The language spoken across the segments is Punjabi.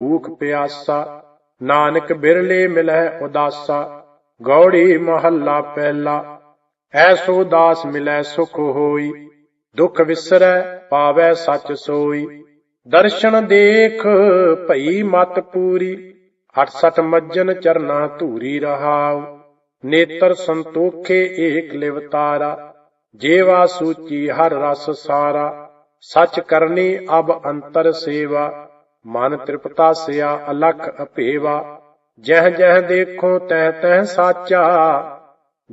ਭੂਖ ਪਿਆਸਾ, ਨਾਨਕ ਬਿਰਲੇ ਮਿਲੈ ਉਦਾਸਾ, ਗੌੜੀ ਮਹੱਲਾ ਪਹਿਲਾ ਐਸੋ ਦਾਸ ਮਿਲੈ ਸੁਖ ਹੋਈ, ਦੁਖ ਵਿਸਰੈ ਪਾਵੈ ਸਚ ਸੋਈ। ਦਰਸ਼ਨ ਦੇਖ ਭਈ ਮਤ ਪੂਰੀ 68 ਮੱਜਨ ਚਰਨਾ ਧੂਰੀ ਰਹਾਉ। ਨੇਤਰ ਸੰਤੋਖੇ ਏਕ ਲਿਵਤਾਰਾ ਜੇਵਾ ਸੂਚੀ ਹਰ ਰਸ ਸਾਰਾ, ਸਚ ਕਰਨੀ ਅਬ ਅੰਤਰ ਸੇਵਾ। ਮਨ ਤ੍ਰਿਪਤਾ ਸਿਆ ਅਲਖ ਅਭੇਵਾ। ਜਹ ਜਹ ਦੇਖੋ ਤੈ ਤੈ ਸਾਚਾ।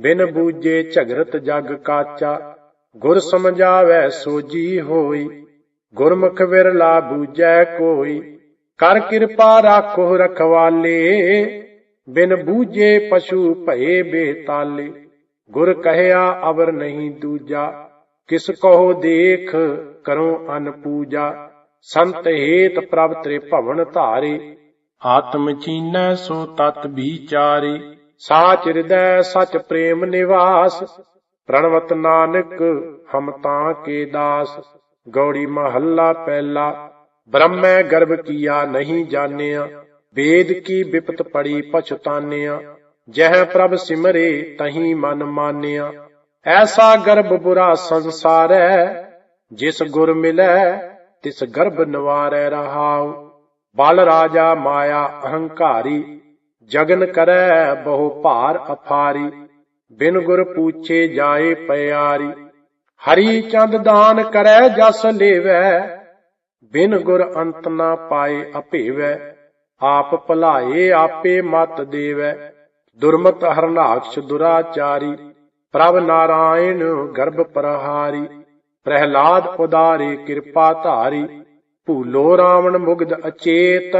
ਬਿਨ ਬੂਝੇ ਝਗਰਤ ਜਗ ਕਾਚਾ। ਗੁਰ ਸਮਝਾਵੈ ਸੋਜੀ ਹੋਈ। ਗੁਰਮੁਖ ਵਿਰਲਾ ਬੂਝੈ ਕੋਈ। ਕਰ ਕਿਰਪਾ ਰਾਖੋ ਰਖਵਾਲੇ। ਬਿਨ ਬੂਝੇ ਪਸ਼ੂ ਭਏ ਬੇਤਾਲੇ। ਗੁਰ ਕਹਿਆ ਅਵਰ ਨਹੀਂ ਦੂਜਾ। ਕਿਸ ਕਹੋ ਦੇਖ ਕਰੋ ਅਨ ਪੂਜਾ। ਸੰਤ ਹੇਤ ਪ੍ਰਭ ਤ੍ਰੇ ਭਵਨ ਧਾਰੇ। ਆਤਮ ਚੀਨੈ ਸੋ ਤਤ ਵਿਚਾਰੇ। ਸਾਚ ਹਿਰਦੈ ਸਚ ਪ੍ਰੇਮ ਨਿਵਾਸ। ਪ੍ਰਣਵਤ ਨਾਨਕ ਹਮ ਤਾਂ ਕੇ ਦਾਸ। ਗੌੜੀ ਮਹੱਲਾ ਪਹਿਲਾ। ਬ੍ਰਹਮੈ ਗਰਭ ਕੀਆ ਨਹੀਂ ਜਾਣਿਆ। ਵੇਦ ਕੀ ਵਿਪਤ ਪੜੀ ਪਛਤਾਨਿਆ। ਜਹ ਪ੍ਰਭ ਸਿਮਰੇ ਤਹੀਂ ਮਨ ਮਾਨਿਆ। ਐਸਾ ਗਰਭ ਬੁਰਾ ਸੰਸਾਰੈ ਜਿਸ ਗੁਰ ਮਿਲੈ ਤਿਸ ਗਰਭ ਨਵਾਰੈ ਰਹਾਉ, ਬਲ ਰਾਜਾ ਮਾਇਆ ਅਹੰਕਾਰੀ, ਜਗਨ ਕਰੈ ਬਹੁ ਭਾਰ ਅਫਾਰੀ ਬਿਨ ਗੁਰ ਪੂਛੇ ਜਾਏ ਪਿਆਰੀ। ਹਰੀ ਚੰਦ ਦਾਨ ਕਰੈ ਜਸ ਲੇਵੈ, ਬਿਨ ਗੁਰ ਅੰਤ ਨਾ ਪਾਏ ਅਭੇਵੈ, ਆਪ ਭਲਾਏ ਆਪੇ ਮਤ ਦੇਵੈ। ਦੁਰਮਤ ਹਰਨਾਕਸ਼ ਦੁਰਾਚਾਰੀ, ਪ੍ਰਭ ਨਾਰਾਇਣ ਗਰਭ ਪ੍ਰਹਾਰੀ। ਪ੍ਰਹਿਲਾਦ ਉਦਾਰੇ ਕਿਰਪਾ ਧਾਰੀ, ਭੂਲੋ ਰਾਵਣ ਮੁਗਦ ਅਚੇਤ,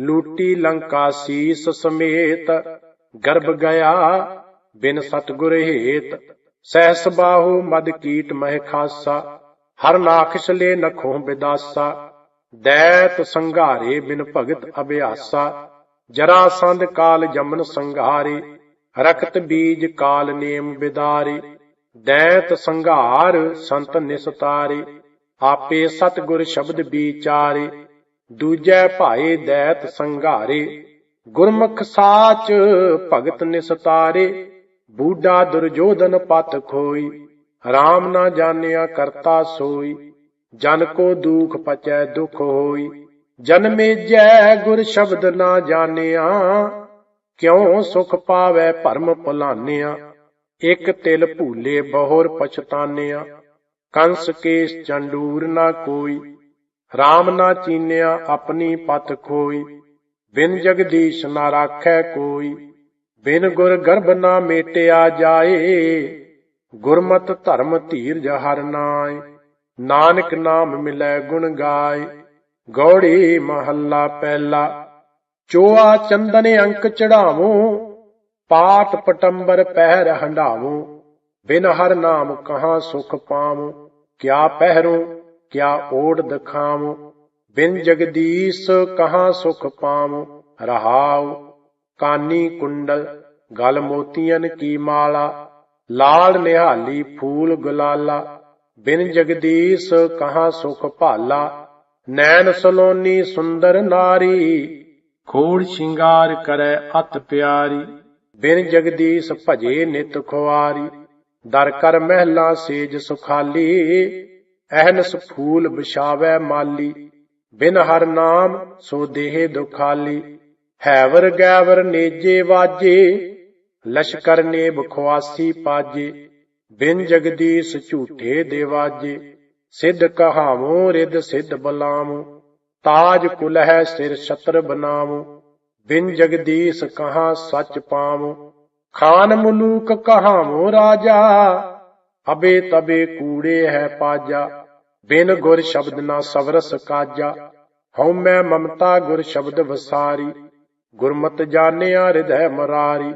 ਲੂਟੀ ਲੰਕਾ ਸੀਸ ਸਮੇਤ, ਗਰਭ ਗਿਆ ਬਿਨ ਸਤਗੁਰ ਹੇਤ। ਸਹਿਸ ਬਾਹੂ ਮਦ ਕੀਟ ਮਹਿ ਖਾਸਾ, ਹਰ ਨਾਖਸ਼ ਲੈ ਨਖੋਂ ਬਿਦਾਸਾ। ਦੈਤ ਸੰਘਾਰੇ ਬਿਨ ਭਗਤ ਅਭਿਆਸਾ, ਜਰਾ ਸੰਧ ਕਾਲ ਜਮਨ ਸੰਘਾਰੇ, ਰਖਤ ਬੀਜ ਕਾਲ ਨੇਮ ਬਿਦਾਰੇ। ਦੈਤ ਸੰਘਾਰ ਸੰਤ ਨਿਸਤਾਰੇ ਆਪੇ ਸਤਗੁਰ ਸ਼ਬਦ ਵਿਚਾਰੇ, ਦੂਜੈ ਭਾਏ ਦੈਤ ਸੰਘਾਰੇ, ਗੁਰਮੁਖ ਸਾਚ ਭਗਤ ਨਿਸਤਾਰੇ ਬੂਢਾ ਦੁਰਜੋਧਨ ਪਤ ਖੋਈ RAM ਨਾ ਜਾਣਿਆ ਕਰਤਾ ਸੋਈ, ਜਨ ਕੋ ਦੁਖ ਪਚੈ ਦੁਖ ਹੋਈ ਜਨਮੇ ਜੈ ਗੁਰ ਸ਼ਬਦ ਨਾ ਜਾਣਿਆ, ਕਿਉ ਸੁਖ ਪਾਵੈ ਭਰਮ ਭੁਲਾਨਿਆ ਇਕ ਤਿਲ ਭੂਲੇ ਬਹੁਰ ਪਛਤਾਨਿਆ, ਕੰਸ ਕੇਸ ਚੰਡੂਰ ਨਾ ਕੋਈ RAM ਨਾ ਚੀਨਿਆ ਆਪਣੀ ਪਤ ਖੋਈ, ਬਿਨ ਜਗਦੀਸ਼ ਨਾ ਰਾਖੈ ਕੋਈ, ਬਿਨ ਗੁਰ ਗਰਭ ਨਾ ਮੇਟਿਆ ਜਾਏ, ਗੁਰਮਤ ਧਰਮ ਧੀਰਜ ਹਰ ਨਾਏ, ਨਾਨਕ ਨਾਮ ਮਿਲੈ ਗੁਣ ਗਾਏ, ਗੌੜੀ ਮਹੱਲਾ ਪਹਿਲਾ, ਚੋਆ ਚੰਦਨ ਅੰਕ ਚੜਾਵੋ ਪਾਟ ਪਟੰਬਰ ਪਹਿਰ ਹੰਡਾਵੋ ਬਿਨ ਹਰ ਨਾਮ ਕਹਾ ਸੁਖ ਪਾਵੋ, ਕਿਆ ਪਹਿਰੋ, ਕਿਆ ਓੜ ਦਖਾਵੋ, ਬਿਨ ਜਗਦੀਸ਼ ਕਹਾਂ ਸੁਖ ਪਾਵੋ, ਰਹਾਉ ਕਾਨੀ ਕੁੰਡਲ, ਗਲ ਮੋਤੀਆਂ ਕੀ ਮਾਲਾ, ਲਾਲ ਨਿਹਾਲੀ ਫੂਲ ਗੁਲਾਲਾ, ਬਿਨ ਜਗਦੀਸ਼ ਕਹਾਂ ਸੁਖ ਭਾਲਾ, ਨੈਣ ਸਲੋਨੀ ਸੁੰਦਰ ਨਾਰੀ, ਖੋੜ ਸ਼ਿੰਗਾਰ ਕਰੈ ਅਤ ਪਿਆਰੀ। ਬਿਨ ਜਗਦੀਸ਼ ਭਜੇ ਨਿਤ ਖੁਆਰੀ, ਦਰ ਕਰ ਮਹਿਲਾ ਸੇਜ ਸੁਖਾਲੀ, ਅਹਨਸ ਫੂਲ ਬਿਛਾਵੈ ਮਾਲੀ, ਬਿਨ ਹਰ ਨਾਮ ਸੋ ਦੇਹ ਦੁਖਾਲੀ। ਹੈਵਰ ਗੈਵਰ ਨੇਜੇ ਵਾਜੇ, ਲਸ਼ਕਰ ਨੇ ਬਖਵਾਸੀ ਪਾਜੇ, ਬਿਨ ਜਗਦੀਸ਼ ਝੂਠੇ ਦੇਵਾਜੇ। ਸਿੱਧ ਕਹਾਵੋ ਰਿਦ ਸਿੱਧ ਬਲਾਵੋ, ਤਾਜ ਕੁਲ ਹੈ ਸਿਰ ਛਤਰ ਬਨਾਵੋ ਬਿਨ ਜਗਦੀਸ਼ ਕਹਾ ਸੱਚ ਪਾਵ, ਖਾਨ ਮਲੂਕ ਕਹਾਵੋ ਰਾਜਾ, ਅਬੇ ਤਬੇ ਕੂੜੇ ਹੈ ਪਾਜਾ, ਬਿਨ ਗੁਰ ਸ਼ਬਦ ਨਾ ਸਵਰਸ ਕਾਜਾ, ਹਉ ਮੈਂ ਮਮਤਾ ਗੁਰ ਸ਼ਬਦ ਵਸਾਰੀ, ਗੁਰਮਤ ਜਾਣਿਆ ਹਿਰਦੈ ਮਰਾਰੀ,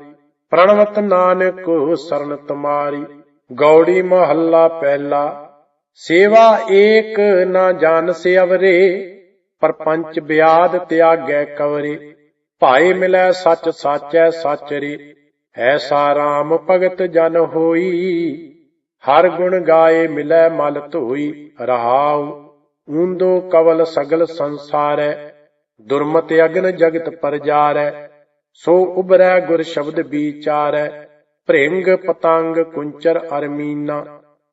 ਪ੍ਰਣਵਤ ਨਾਨਕ ਸਰਨ ਤੁਮਾਰੀ, ਗੌੜੀ ਮਹੱਲਾ ਪਹਿਲਾ, ਸੇਵਾ ਏਕ ਨਾ ਜਾਣ ਸੇ ਅਵਰੇ, ਪਰਪੰਚ ਬਿਆਦ ਤਿਆਗੈ ਕਵਰੇ। ਭਾਏ ਮਿਲੈ ਸੱਚ ਸਾਚੈ ਸਾਚਰੇ ਐਸਾ RAM ਭਗਤ ਜਨ ਹੋਈ। ਹਰ ਗੁਣ ਗਾਏ ਮਿਲੈ ਮਲ ਧੋਈ, ਰਹਾਉ ਊਂਦੋ ਕਵਲ ਸਗਲ ਸੰਸਾਰੈ, ਦੁਰਮਤ ਅਗਨ ਜਗਤ ਪਰਜਾਰੈ, ਸੋ ਉਬਰੈ ਗੁਰ ਸ਼ਬਦ ਵਿਚਾਰੈ, ਭ੍ਰਿੰਗ ਪਤੰਗ ਕੁੰਚਰ ਅਰਮੀਨਾ,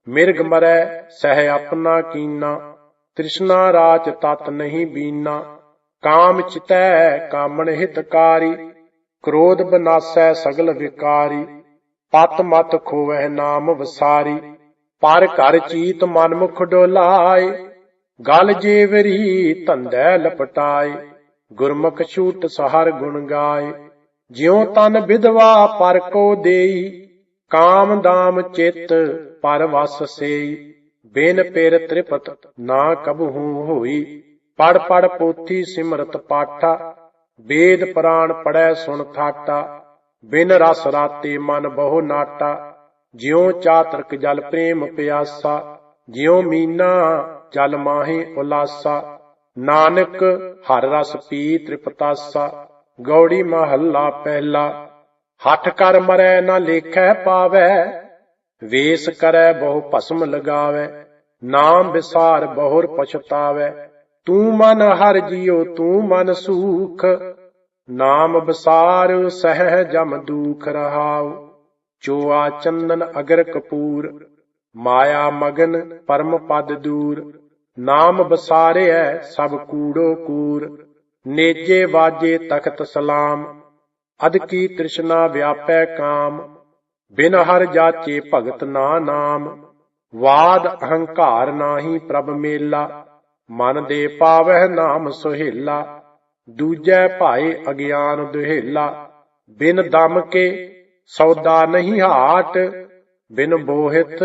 ਮਿਰਗ ਮਰੈ ਸਹਿ ਆਪਣਾ ਕੀਨਾ, ਤ੍ਰਿਸ਼ਨਾ ਰਾਚ ਤਤ ਨਹੀਂ ਬੀਨਾ। ਕਾਮ ਚਿਤੈ ਕਾਮਣ ਹਿਤਕਾਰੀ ਕ੍ਰੋਧ ਬਨਾਸੈ ਸਗਲ ਵਿਕਾਰੀ, ਪਤ ਮਤ ਖੋਵੈ ਨਾਮ ਵਸਾਰੀ, ਪਰ ਘਰ ਚੀਤ ਮਨ ਮੁਖ ਡੋਲਾਏ, ਗਲ ਜੇਵਰੀ ਧੰਦੈ ਲਪਟਾਏ, ਗੁਰਮੁਖ ਛੂਟ ਸਹਰ ਗੁਣ ਗਾਏ, ਜਿਉ ਤਨ ਵਿਧਵਾ ਪਰ ਕੋ ਦੇਈ, ਕਾਮ ਦਾਮ ਚਿਤ ਪਰ ਵਸ ਸੇਈ, ਬਿਨ ਪੇਰ ਤ੍ਰਿਪਤ ਨਾ ਕਬਹੂ ਹੋਈ। ਪੜ ਪੜ ਪੋਥੀ ਸਿਮਰਤ ਪਾਠਾ, ਵੇਦ ਪੁਰਾਣ ਪੜੈ ਸੁਣ ਥਾਟਾ, ਬਿਨ ਰਸ ਰਾਤੇ ਮਨ ਬਹੁ ਨਾਟਾ, ਜਿਉ ਚਾਤਰਕ ਜਲ ਪ੍ਰੇਮ ਪਿਆਸਾ, ਜਿਉ ਮੀਨਾ ਜਲ ਮਾਹੇ ਉਲਾਸਾ, ਨਾਨਕ ਹਰ ਰਸ ਪੀ ਤ੍ਰਿਪਤਾਸਾ, ਗੌੜੀ ਮਹੱਲਾ ਪਹਿਲਾ, ਹੱਠ ਕਰ ਮਰੈ ਨਾ ਲੇਖੈ ਪਾਵੈ, ਵੇਸ ਕਰੈ ਬਹੁ ਭਸਮ ਲਗਾਵੈ, ਨਾਮ ਵਿਸਾਰ ਬਹੁਰ ਪਛਤਾਵੈ ਤੂੰ ਮਨ ਹਰ ਜਿਉ, ਤੂੰ ਮਨ ਸੂਖ। ਨਾਮ ਬਸਾਰ ਸਹਿ ਜਮ ਦੁਖ ਰਹਾਉ। ਚੋਆ ਚੰਦਨ ਅਗਰ ਕਪੂਰ, ਮਾਇਆ ਮਗਨ ਪਰਮ ਪਦ ਦੂਰ। ਨਾਮ ਬਸਾਰਿਐ, ਸਭ ਕੂੜੋ ਕੂਰ। ਨੇਜੇ ਵਾਜੇ ਤਖਤ ਸਲਾਮ। ਅਦ ਕੀ ਤ੍ਰਿਸ਼ਨਾ ਵਿਆਪੈ ਕਾਮ। ਬਿਨ ਹਰ ਜਾਚੇ ਭਗਤ ਨਾ ਨਾਮ। ਵਾਦ ਅਹੰਕਾਰ ਨਾਹੀ ਪ੍ਰਭ ਮੇਲਾ। ਮਨ ਦੇ ਪਾਵਹਿ ਨਾਮ ਸੁਹੇਲਾ, ਦੂਜੈ ਭਾਏ ਅਗਿਆਨ ਦੁਹੇਲਾ। ਬਿਨ ਦਮ ਕੇ ਸੌਦਾ ਨਹੀਂ ਹਾਟ, ਬਿਨ ਬੋਹਿਤ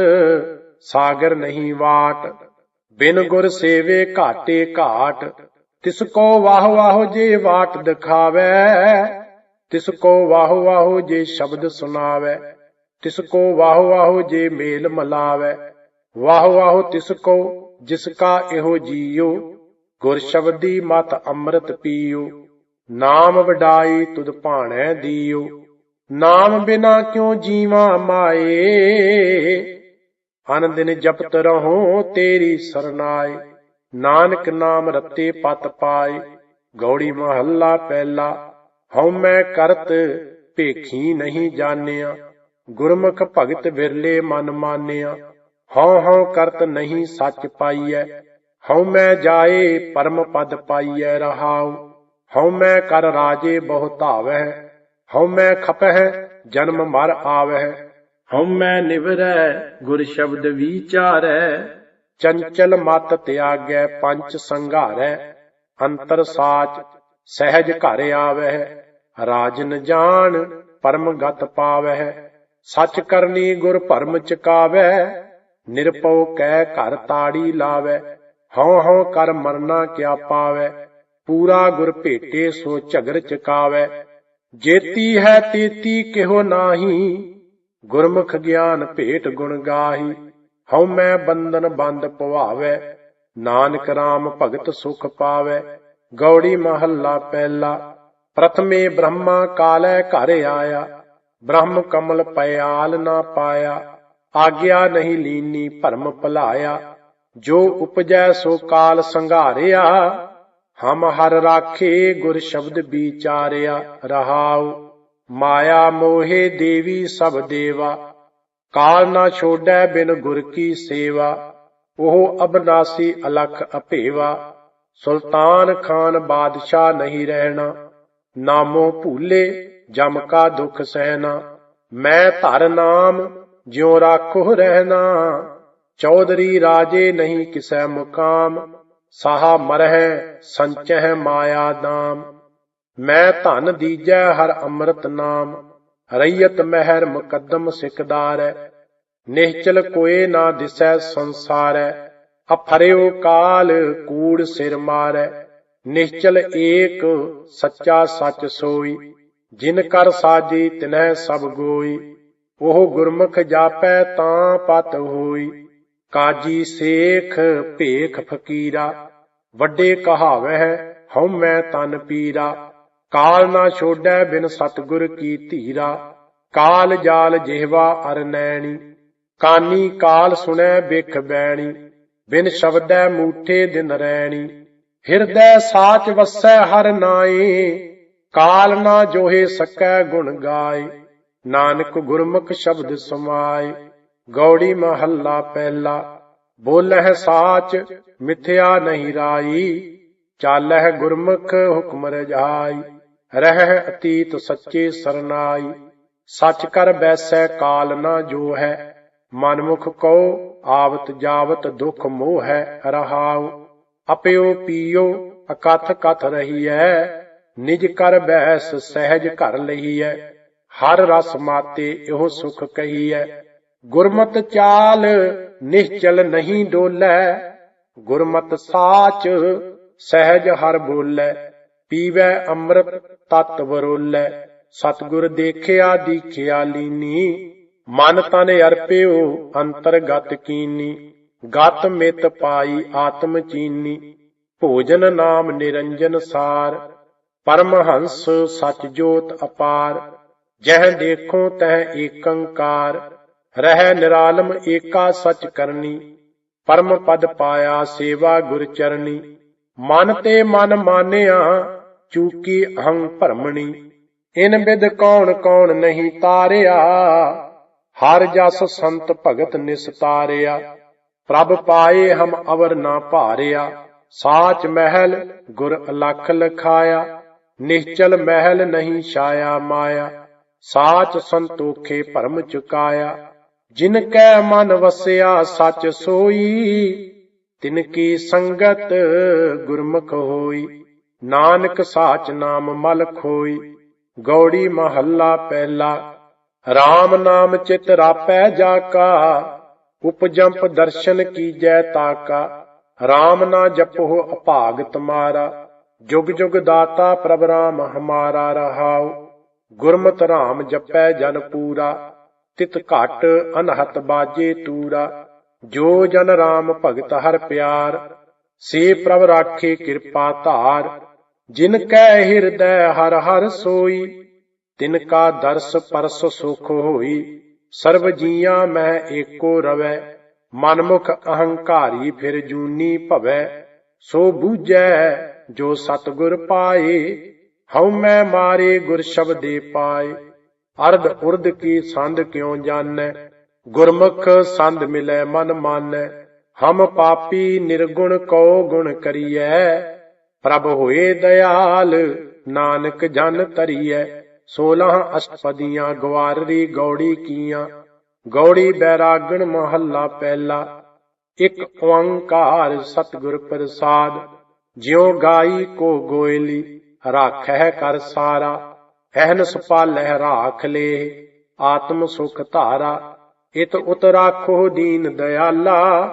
ਸਾਗਰ ਨਹੀਂ ਵਾਟ। ਬਿਨ ਗੁਰ ਸੇਵੇ ਘਾਟੇ ਘਾਟ, ਤਿਸ ਕੋ ਵਾਹ ਵਾਹ ਜੇ ਵਾਟ ਦਿਖਾਵੇ। ਤਿਸ ਕੋ ਵਾਹ ਵਾਹ ਜੇ ਸ਼ਬਦ ਸੁਨਾਵੇ ਤਿਸ ਕੋ ਵਾਹ ਵਾਹ ਜੇ ਮੇਲ ਮਲਾਵੇ। ਵਾਹ ਵਾਹ ਤਿਸ ਕੋ ਜਿਸ ਕਾ ਇਹੋ ਜੀਉ, ਗੁਰ ਸ਼ਬਦੀ ਮਤ ਅੰਮ੍ਰਿਤ ਪੀਉ। ਨਾਮ ਵਡਾਈ ਤੁਧ ਭਾਣੈ ਦੀਉ। ਨਾਮ ਬਿਨਾ ਕਿਉ ਜੀਵਾ ਮਾਏ? ਅਨ ਦਿਨ ਜਪਤ ਰਹੋ ਤੇਰੀ ਸਰਨਾਏ। ਨਾਨਕ ਨਾਮ ਰਤੇ ਪਤ ਪਾਏ। ਗੌੜੀ ਮਹੱਲਾ ਪਹਿਲਾ, ਹਉ ਮੈਂ ਕਰਤ ਭੇਖੀ ਨਹੀਂ ਜਾਣਿਆ। ਗੁਰਮੁਖ ਭਗਤ ਵਿਰਲੇ ਮਨ ਮਾਨਿਆ। ਹਉ ਹਉ ਕਰਤ ਨਹੀਂ ਸੱਚ ਪਾਈਐ ਹਉ ਮੈਂ ਜਾਏ ਪਰਮ ਪਦ ਪਾਈਐ ਰਹਾਉ ਹਉ ਮੈਂ ਕਰ ਰਾਜੇ ਬਹੁ ਧਾਵੈ ਹਉ ਮੈਂ ਖਪਹਿ ਜਨਮ ਮਰ ਆਵਹਿ ਹਉ ਮੈਂ ਨਿਵਰੈ ਗੁਰ ਸ਼ਬਦ ਵਿਚਾਰੈ ਚੰਚਲ ਮਤ ਤਿਆਗੈ ਪੰਚ ਸੰਘਾਰੈ ਅੰਤਰ ਸਾਚ ਸਹਿਜ ਘਰ ਆਵਹਿ ਰਾਜਨ ਜਾਣ ਪਰਮ ਗਤ ਪਾਵਹਿ ਸੱਚ ਕਰਨੀ ਗੁਰ ਭਰਮ ਚਕਾਵੈ ਨਿਰਪਉ ਕੈ ਘਰ ਤਾੜੀ ਲਾਵੈ, ਹਉ ਹਉ ਕਰ ਮਰਨਾ ਕਿਆ ਪਾਵੈ, ਪੂਰਾ ਗੁਰ ਭੇਟੇ ਸੋ ਝਗਰ ਚਕਾਵੈ। ਜੇਤੀ ਹੈ ਤੇਤੀ ਕਿਹੋ ਨਾਹੀ, ਗੁਰਮੁਖ ਗਿਆਨ ਭੇਟ ਗੁਣ ਗਾਹੀ, ਹਉ ਮੈਂ ਬੰਧਨ ਬੰਦ ਪਵਾਵੈ, ਨਾਨਕ RAM ਭਗਤ ਸੁਖ ਪਾਵੈ। ਗੌੜੀ ਮਹੱਲਾ ਪਹਿਲਾ, ਪ੍ਰਥਮੇ ਬ੍ਰਹਮਾ ਕਾਲੈ ਘਰ ਆਇਆ, ਬ੍ਰਹਮ ਕਮਲ ਪਿਆਲ ਨਾ ਪਾਇਆ। ਆਗਿਆ ਨਹੀਂ ਲੀਨੀ ਭਰਮ ਭਲਾਇਆ, ਜੋ ਉਪਜੈ ਸੋ ਕਾਲ ਸੰਘਾਰਿਆ। ਹਮ ਹਰ ਰਾਖੇ ਗੁਰ ਸ਼ਬਦ ਵਿਚਾਰਿਆ, ਰਹਾਉ, ਮਾਇਆ ਮੋਹੇ ਦੇਵੀ ਸਭ ਦੇਵਾ। ਕਾਲ ਨਾ ਛੋੜੈ ਬਿਨ ਗੁਰ ਕੀ ਸੇਵਾ, ਉਹ ਅਬਨਾਸੀ ਅਲਖ ਅਭੇਵਾ। ਸੁਲਤਾਨ ਖਾਨ ਬਾਦਸ਼ਾਹ ਨਹੀਂ ਰਹਿਣਾ, ਨਾਮੋ ਭੂਲੇ ਜਮ ਕਾ ਦੁਖ ਸਹਿਣਾ। ਮੈਂ ਧਰ ਨਾਮ ਜਿਉ ਰਾਖੋ ਰਹਿਣਾ, ਚੌਧਰੀ ਰਾਜੇ ਨਹੀਂ ਕਿਸੈ ਮੁਕਾਮ, ਸਾਹਾ ਮਰਹਿ ਸੰਚਹਿ ਮਾਇਆ ਨਾਮ। ਮੈਂ ਧਨ ਦੀਜੈ ਹਰ ਅੰਮ੍ਰਿਤ ਨਾਮ, ਰਈਅਤ ਮਹਿਰ ਮੁਕੱਦਮ ਸਿਕਦਾਰੈ ਨਿਹਚਲ ਕੋਏ ਨਾ ਦਿਸੈ ਸੰਸਾਰ, ਅਫਰਿਓ ਕਾਲ ਕੂੜ ਸਿਰ ਮਾਰੈ। ਨਿਹਚਲ ਏਕ ਸੱਚਾ ਸੱਚ ਸੋਈ, ਜਿਨ ਕਰ ਸਾਜੀ ਤਿਨਹਿ ਸਭ ਗੋਈ। ਉਹ ਗੁਰਮੁਖ ਜਾਪੈ ਤਾਂ ਪਤ ਹੋਈ। ਕਾਜੀ ਸੇਖ ਭੇਖ ਫਕੀਰਾ, ਵੱਡੇ ਕਹਾਵਹਿ ਹਉ ਤਨ ਪੀਰਾ। ਕਾਲ ਨਾ ਛੋੜੈ ਬਿਨ ਸਤਗੁਰ ਕੀ ਧੀਰਾ। ਕਾਲ ਜਾਲ ਜਿਹਵਾ ਅਰ ਨੈਣੀ। ਕਾਨੀ ਕਾਲ ਸੁਣੈ ਬਿਖ ਬੈਣੀ। ਬਿਨ ਸ਼ਬਦੈ ਮੂਠੇ ਦਿਨ ਰੈਣੀ। ਹਿਰਦੈ ਸਾਚ ਵਸੈ ਹਰ ਨਾਈ ਕਾਲ ਨਾ ਜੋਹੇ ਸਕੈ ਗੁਣ ਗਾਏ। ਨਾਨਕ ਗੁਰਮੁਖ ਸ਼ਬਦ ਸਮਾਏ, ਗੌੜੀ ਮਹੱਲਾ ਪਹਿਲਾ, ਬੋਲਹਿ ਸਾਚ, ਮਿਥਿਆ ਨਹੀਂ ਰਾਈ, ਚਾਲਹਿ ਗੁਰਮੁਖ ਹੁਕਮ ਰਜਾਈ, ਰਹਿ ਅਤੀਤ ਸੱਚੇ ਸਰਨਾਈ, ਸੱਚ ਕਰ ਬੈਸੈ ਕਾਲ ਨਾ ਜੋ ਹੈ ਮਨਮੁਖ ਕਉ ਆਵਤ ਜਾਵਤ ਦੁਖ ਮੋਹ ਹੈ ਰਹਾਉ, ਅਪਿਓ ਪੀਓ ਅਕਥ ਕਥ ਰਹੀ ਹੈ ਨਿਜ ਕਰ ਬਹਿਸ ਸਹਿਜ ਘਰ ਲਈਐ ਹਰ ਰਸ ਮਾਤੇ ਇਹੋ ਸੁਖ ਕਹੀਐ। ਗੁਰਮਤ ਚਾਲ ਨਿਸ਼ਚਲ ਨਹੀਂ ਡੋਲੈ। ਗੁਰਮਤ ਸਾਚ ਸਹਿਜ ਹਰ ਬੋਲੈ ਪੀਵੈ ਅੰਮ੍ਰਿਤ ਤਤ ਵਰੋਲੈ। ਸਤਿਗੁਰ ਦੇਖਿਆ ਦੀਖਿਆ ਲੀਨੀ। ਮਨ ਤਨ ਅਰਪਿਓ ਅੰਤਰਗਤ ਕੀਨੀ। ਗਤ ਮਿਤ ਪਾਈ ਆਤਮ ਚੀਨੀ। ਭੋਜਨ ਨਾਮ ਨਿਰੰਜਨ ਸਾਰ। ਪਰਮ ਹੰਸ ਸਚ ਜੋਤ ਅਪਾਰ। ਜਹ ਦੇਖੋ ਤਹ ਏਕੰਕਾਰ, ਰਹਿ ਨਿਰਾਲਮ ਏਕਾ ਸਚ ਕਰਨੀ, ਪਰਮ ਪਦ ਪਾਇਆ ਸੇਵਾ ਗੁਰ ਚਰਨੀ ਮਨ ਤੇ ਮਨ ਮਾਨਿਆ, ਚੂਕੀ ਅਹੰ ਭਰਮਣੀ, ਇਨ ਬਿਦ ਕੌਣ ਕੌਣ ਨਹੀਂ ਤਾਰਿਆ, ਹਰ ਜਸ ਸੰਤ ਭਗਤ ਨਿਸਤਾਰਿਆ ਪ੍ਰਭ ਪਾਏ ਹਮ ਅਵਰ ਨਾ ਭਾਰਿਆ, ਸਾਚ ਮਹਿਲ ਗੁਰ ਅਲਖ ਲਖਾਇਆ ਨਿਹਚਲ ਮਹਿਲ ਨਹੀਂ ਛਾਇਆ ਮਾਇਆ। ਸਾਚ ਸੰਤੋਖੇ ਭਰਮ ਚੁਕਾਇਆ, ਜਿਨ ਕੈ ਮਨ ਵਸਿਆ ਸਚ ਸੋਈ, ਤਿਨ ਕੀ ਸੰਗਤ ਗੁਰਮੁਖ ਹੋਈ, ਨਾਨਕ ਸਾਚ ਨਾਮ ਮਲ ਖੋਈ ਗੌੜੀ ਮਹੱਲਾ ਪਹਿਲਾ RAM ਨਾਮ ਚਿਤ ਰਾਪੈ ਜਾ ਕਾ, ਉਪਜੰਪ ਦਰਸ਼ਨ ਕੀਜੈ ਤਾਕਾ RAM ਨਾ ਜਪੋ ਅਭਾਗ ਤੁਮਾਰਾ ਜੁਗ ਜੁਗ ਦਾਤਾ ਪ੍ਰਭ ਰਾਮ ਹਮਾਰਾ ਰਹਾਓ ਗੁਰਮਤ ਰਾਮ ਜਪੈ ਜਨ ਪੂਰਾ, ਤਿਤ ਘਟ ਅਨਹਤ ਬਾਜੇ ਤੂਰਾ। ਜੋ ਜਨ ਰਾਮ ਭਗਤ ਹਰ ਪਿਆਰ, ਸੇ ਪ੍ਰਭ ਰਾਖੇ ਕਿਰਪਾ ਧਾਰ। ਜਿਨ ਕੈ ਹਿਰਦੈ ਹਰ ਹਰ ਸੋਈ, ਤਿਨ ਕਾ ਦਰਸ ਪਰਸ ਸੁਖ ਹੋਈ। ਸਰਬ ਜੀਆਂ ਮੈਂ ਏਕੋ ਰਵੈ, ਮਨਮੁਖ ਅਹੰਕਾਰੀ ਫਿਰ ਜੂਨੀ ਭਵੈ। ਸੋ ਬੂਝੈ ਜੋ ਸਤਗੁਰ ਪਾਏ ਹਉ ਮੈਂ ਮਾਰੇ ਗੁਰ ਸ਼ਬਦੇ ਪਾਏ, ਅਰਧ ਉਰਦ ਕੀ ਸੰਧ ਕਿਉ ਜਾਣੈ? ਗੁਰਮੁਖ ਸੰਧ ਮਿਲੈ ਮਨ ਮਾਨੈ, ਹਮ ਪਾਪੀ ਨਿਰਗੁਣ ਕਉ ਗੁਣ ਕਰੀਐ, ਪ੍ਰਭ ਹੋਏ ਦਇਆਲ ਨਾਨਕ ਜਨ ਤਰੀਐ 16 ਅਸ਼ਟਪਦੀਆਂ ਗਵਾਰਰੀ ਗੌੜੀ ਕੀਆਂ, ਗੌੜੀ ਬੈਰਾਗਣ ਮਹੱਲਾ ਪਹਿਲਾ, ਇੱਕ ਓੰਕਾਰ ਸਤਿਗੁਰ ਪ੍ਰਸਾਦ, ਜਿਉ ਗਾਈ ਕੋ ਗੋਇਲੀ ਰਾਖੈ ਕਰ ਸਾਰਾ ਅਹਨਸ ਪਾਲਹਿ ਰਾਖ ਲੇ, ਆਤਮ ਸੁਖ ਧਾਰਾ, ਇਤ ਉਤ ਰਾਖੋ ਦੀਨ ਦਇਆਲਾ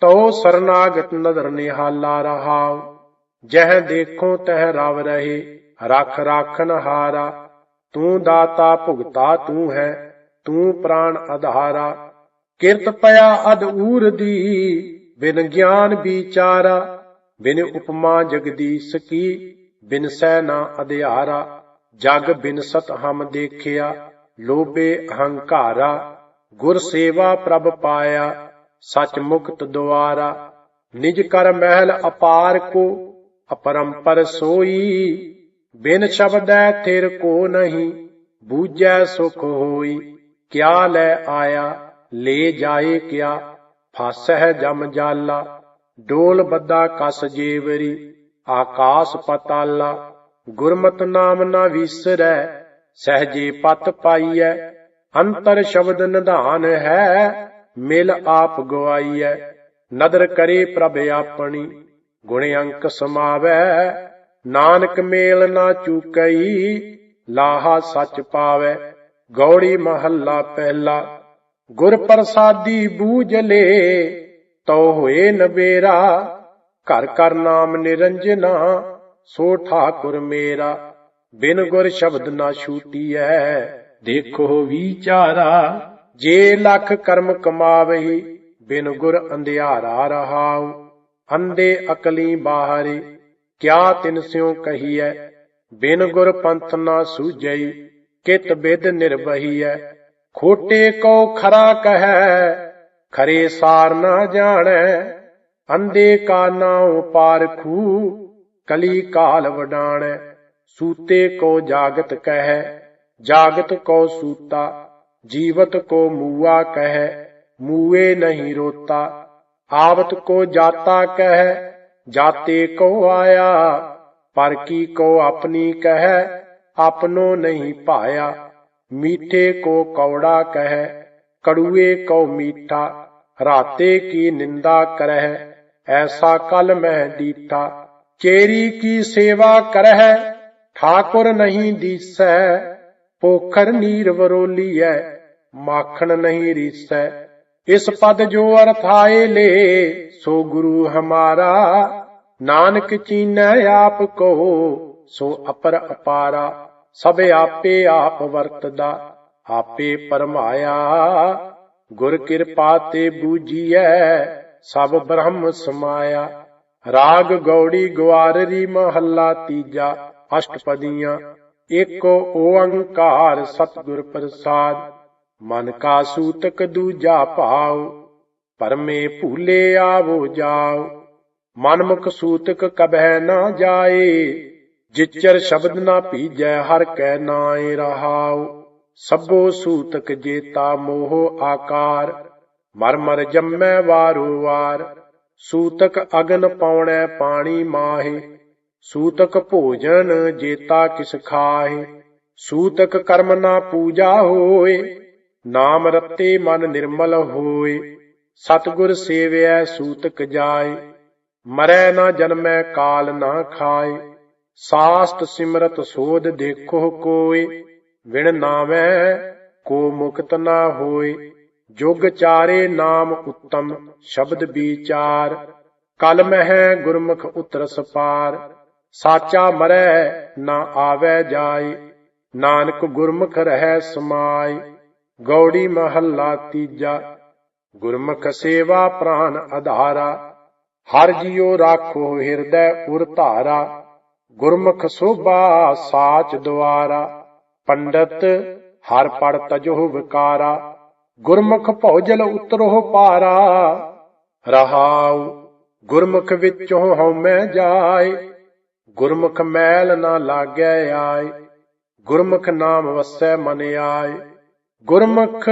ਤਉ ਸਰਨਾਗਤ ਨਦਰ ਨਿਹਾਲਾ ਰਹਾਉ ਜਹ ਦੇਖੋ ਤਹ ਰਵ ਰਹੇ, ਰਖ ਰਾਖਨ ਹਾਰਾ। ਤੂੰ ਦਾਤਾ ਭੁਗਤਾ ਤੂੰ ਹੈ, ਤੂੰ ਪ੍ਰਾਣ ਆਧਾਰਾ ਕਿਰਤ ਪਿਆ ਅਦ ਊਰ ਦੀ, ਬਿਨ ਗਿਆਨ ਵਿਚਾਰਾ। ਬਿਨ ਉਪਮਾ ਜਗਦੀਸ਼ ਕੀ ਬਿਨਸੈ ਨਾ ਅਧਿਆਰਾ, ਜਗ ਬਿਨਸਤ ਹਮ ਦੇਖਿਆ, ਲੋਭੇ ਅਹੰਕਾਰਾ ਗੁਰ ਸੇਵਾ ਪ੍ਰਭ ਪਾਇਆ, ਸਚ ਮੁਕਤ ਦੁਆਰਾ, ਨਿਜ ਕਰ ਮਹਿਲ ਅਪਾਰ ਕੋ, ਅਪਰੰਪਰ ਸੋਈ, ਬਿਨ ਸ਼ਬਦੈ ਥਿਰ ਕੋ ਨਹੀਂ, ਬੂਝੈ ਸੁਖ ਹੋਈ, ਕਿਆ ਲੈ ਆਇਆ, ਲੈ ਜਾਏ ਕਿਆ, ਫਾਸਹਿ ਜਮ ਜਾਲਾ, ਡੋਲ ਬੱਦਾ ਕਸ ਜੀਵਰੀ ਆਕਾਸ ਪਤਾਲਾ, ਗੁਰਮਤ ਨਾਮ ਨਾ ਵਿਸਰੈ, ਸਹਜੇ ਪਤ ਪਾਈਐ, ਅੰਤਰ ਸ਼ਬਦ ਨਿਧਾਨ ਹੈ, ਮਿਲ ਆਪ ਗਵਾਈਐ, ਨਦਰ ਕਰੇ ਪ੍ਰਭ ਆਪਣੀ, ਗੁਣ ਅੰਕ ਸਮਾਵੈ, ਨਾਨਕ ਮੇਲ ਨਾ ਚੂਕਈ, ਲਾਹਾ ਸੱਚ ਪਾਵੈ, ਗੌੜੀ ਮਹੱਲਾ ਪਹਿਲਾ, ਗੁਰ ਪ੍ਰਸਾਦੀ ਬੂਝ ਲੇ, ਤਉ ਹੋਏ ਨਬੇਰਾ ਘਰ ਘਰ ਨਾਮ ਨਿਰੰਜਨਾ, ਸੋ ਠਾਕੁਰ ਮੇਰਾ, ਬਿਨ ਗੁਰ ਸ਼ਬਦ ਨਾ ਛੂਟੀਐ। ਦੇਖੋ ਵਿਚਾਰਾ, ਜੇ ਲੱਖ ਕਰਮ ਕਮਾਵਹੀ, ਬਿਨ ਗੁਰ ਅੰਧਿਆਰਾ ਰਹਾਉ। ਅੰਦੇ ਅਕਲੀ ਬਾਹਰੀ, ਕਿਆ ਤਿਨ ਸਿਉ ਕਹੀਐ? ਬਿਨ ਗੁਰ ਪੰਥ ਨਾ ਸੂਝਈ, ਕਿਤ ਬਿਦ ਨਿਰਵਹੀਐ? ਖੋਟੇ ਕੋ ਖਰਾ ਕਹੈ, ਖਰੇ ਸਾਰ ਨਾ ਜਾਣੈ। ਅੰਦੇ ਕਾ ਨਾਉ ਪਾਰਖੂ ਕਲੀ ਕਾਲ ਵਡਾਣੈ ਸੂਤੇ ਕੋ ਜਾਗਤ ਕਹਿ ਜਾਗਤ ਕੋ ਸੂਤਾ ਜੀਵਤ ਕੋ ਮੂਆ ਕਹਿ ਮੂਏ ਨਹੀਂ ਰੋਤਾ ਆਵਤ ਕੋ ਜਾਤਾ ਕਹਿ ਜਾਤੇ ਕੋ ਆਇਆ ਪਰ ਕੀ ਕੋ ਆਪਣੀ ਕਹਿ ਆਪਨੋ ਨਹੀਂ ਭਾਇਆ ਮੀਠੇ ਕੋ ਕੌੜਾ ਕਹਿ ਕੜੂਏ ਕੋ ਮੀਠਾ ਰਾਤੇ ਕੀ ਨਿੰਦਾ ਕਰਹਿ ਐਸਾ ਕਲ ਮਹਿ ਦੀਠਾ ਚੇਰੀ ਕੀ ਸੇਵਾ ਕਰਹਿ? ਠਾਕੁਰ ਨਹੀਂ ਦੀਸੈ, ਪੋਖਰ ਨੀਰ ਵਰੋਲੀਐ, ਮਾਖਣ ਨਹੀਂ ਰੀਸੈ। ਇਸ ਪਦ ਜੋ ਅਰਥ ਆਏ ਲੇ, ਸੋ ਗੁਰੂ ਹਮਾਰਾ, ਨਾਨਕ ਚੀਨੈ ਆਪ ਕੋ, ਸੋ ਅਪਰ ਅਪਾਰਾ, ਸਭ ਆਪੇ ਆਪ ਵਰਤਦਾ, ਆਪੇ ਪਰਮਾਇਆ। ਗੁਰ ਕਿਰਪਾ ਤੇ ਬੂਜੀਐ ਸਭ ਬ੍ਰਹਮ ਸਮਾਇਆ। ਰਾਗ ਗੌੜੀ ਗਵਾਰਰੀ ਮਹੱਲਾ ਤੀਜਾ, ਅਸ਼ਟਪਦੀਆਂ, ਏਕ ਓੰਕਾਰ ਸਤਿਗੁਰ ਪ੍ਰਸਾਦ। ਮਨ ਕਾ ਸੂਤਕ ਦੂਜਾ ਭਾਉ, ਪਰਮੇ ਭੂਲੇ ਆਵੋ ਜਾਓ ਮਨਮੁਖ ਸੂਤਕ ਕਬਹਿ ਨਾ ਜਾਏ, ਜਿਚਰ ਸ਼ਬਦ ਨਾ ਭੀਜੈ ਹਰ ਕੈ ਨਾਏ ਰਹਾਉ। ਸਭੋ ਸੂਤਕ ਜੇਤਾ ਮੋਹ ਆਕਾਰ। ਮਰ ਮਰ ਜੰਮੈ ਵਾਰੋ ਵਾਰ, ਸੂਤਕ ਅਗਨ ਪਾਉਣੈ ਪਾਣੀ ਮਾਹੇ, ਸੂਤਕ ਭੋਜਨ ਜੇਤਾ ਕਿਸ ਖਾਹੇ, ਸੂਤਕ ਕਰਮ ਨਾ ਪੂਜਾ ਹੋਏ, ਨਾਮ ਰਤੇ ਮਨ ਨਿਰਮਲ ਹੋਏ, ਸਤਿਗੁਰ ਸੇਵਿਐ ਸੂਤਕ ਜਾਏ, ਮਰੈ ਨਾ ਜਨਮੈ ਕਾਲ ਨਾ ਖਾਏ, ਸਾਸਤ ਸਿਮਰਤ ਸੋਧ ਦੇਖੋ ਕੋਏ, ਵਿਣ ਨਾਮੈ ਕੋ ਮੁਕਤ ਨਾ ਹੋਏ। ਜੁਗ ਚਾਰੇ ਨਾਮ ਉੱਤਮ, ਸ਼ਬਦ ਵਿਚਾਰ ਕਲ ਮਹਿ ਗੁਰਮੁਖ ਉਤਰਸ ਪਾਰ, ਸਾਚਾ ਮਰੈ ਨਾ ਆਵੈ ਜਾਏ, ਨਾਨਕ ਗੁਰਮੁਖ ਰਹਿ ਸਮਾਈ ਗੌੜੀ ਮਹੱਲਾ ਤੀਜਾ, ਗੁਰਮੁਖ ਸੇਵਾ ਪ੍ਰਾਨ ਆਧਾਰਾ ਹਰ ਜਿਉ ਰਾਖੋ ਹਿਰਦੈ ਉਰ ਧਾਰਾ, ਗੁਰਮੁਖ ਸੋਭਾ ਸਾਚ ਦੁਆਰਾ, ਪੰਡਤ ਹਰ ਪੜ ਤਜੋ ਵਿਕਾਰਾ ਗੁਰਮੁਖ ਭੌਜਲ ਉਤਰੋ ਪਾਰਾ। ਰਹਾਉ ਗੁਰਮੁਖ ਵਿੱਚੋਂ ਹਉਮੈ ਜਾਏ। ਗੁਰਮੁਖ ਮੈਲ ਨਾ ਲਾਗੈ ਆਏ। ਗੁਰਮੁਖ ਨਾਮ ਵਸੈ ਮਨ ਆਏ। ਗੁਰਮੁਖ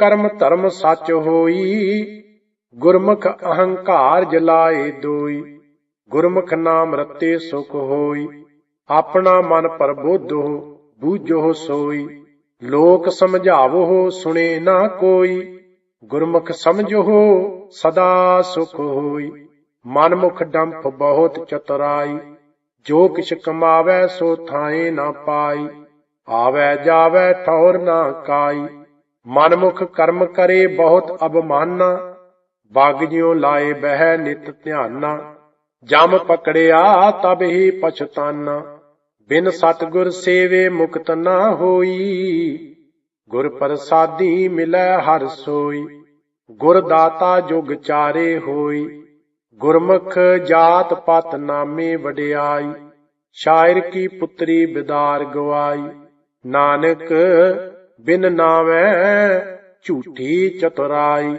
ਕਰਮ ਧਰਮ ਸੱਚ ਹੋਈ। ਗੁਰਮੁਖ ਅਹੰਕਾਰ ਜਲਾਏ ਦੋਈ। ਗੁਰਮੁਖ ਨਾਮ ਰਤੇ ਸੁਖ ਹੋਈ। ਆਪਣਾ ਮਨ ਪ੍ਰਬੋਧੋ, ਬੂਝੋ ਸੋਈ। ਲੋਕ ਸਮਝਾਵੋ, ਸੁਣੇ ਨਾ ਕੋਈ। ਗੁਰਮੁਖ ਸਮਝੋ, ਸਦਾ ਸੁਖ ਹੋਈ। ਮਨਮੁਖ ਡੰਪ ਬਹੁਤ ਚਤਰਾਈ। ਜੋ ਕਿਛ ਕਮਾਵੈ, ਸੋ ਥਾਏ ਨਾ ਪਾਈ। ਆਵੈ, ਜਾਵੈ, ਠੌਰ ਨਾ ਕਾਈ। ਮਨਮੁਖ ਕਰਮ ਕਰੇ, ਬਹੁਤ ਅਬਮਾਨਾ। ਬਾਗ ਜਿਉ ਲਾਏ ਬਹਿ ਨਿਤ ਧਿਆਨਾ। ਜਮ ਪਕੜਿਆ, ਤਬ ਹੀ ਪਛਤਾਨਾ। ਬਿਨ ਸਤਗੁਰ ਸੇਵੇ ਮੁਕਤ ਨਾ ਹੋਈ। ਗੁਰ ਪ੍ਰਸਾਦੀ ਮਿਲੈ ਹਰ ਸੋਈ। ਗੁਰ ਦਾਤਾ ਜੁਗ ਚਾਰੇ ਹੋਈ। ਗੁਰਮੁਖ ਜਾਤ ਪਤ ਨਾਮੇ ਵਡਿਆਈ। ਸ਼ਾਇਰ ਕੀ ਪੁੱਤਰੀ ਬਿਦਾਰ ਗਵਾਈ। ਨਾਨਕ ਬਿਨ ਨਾਮੈ ਝੂਠੀ ਚਤੁਰਾਈ।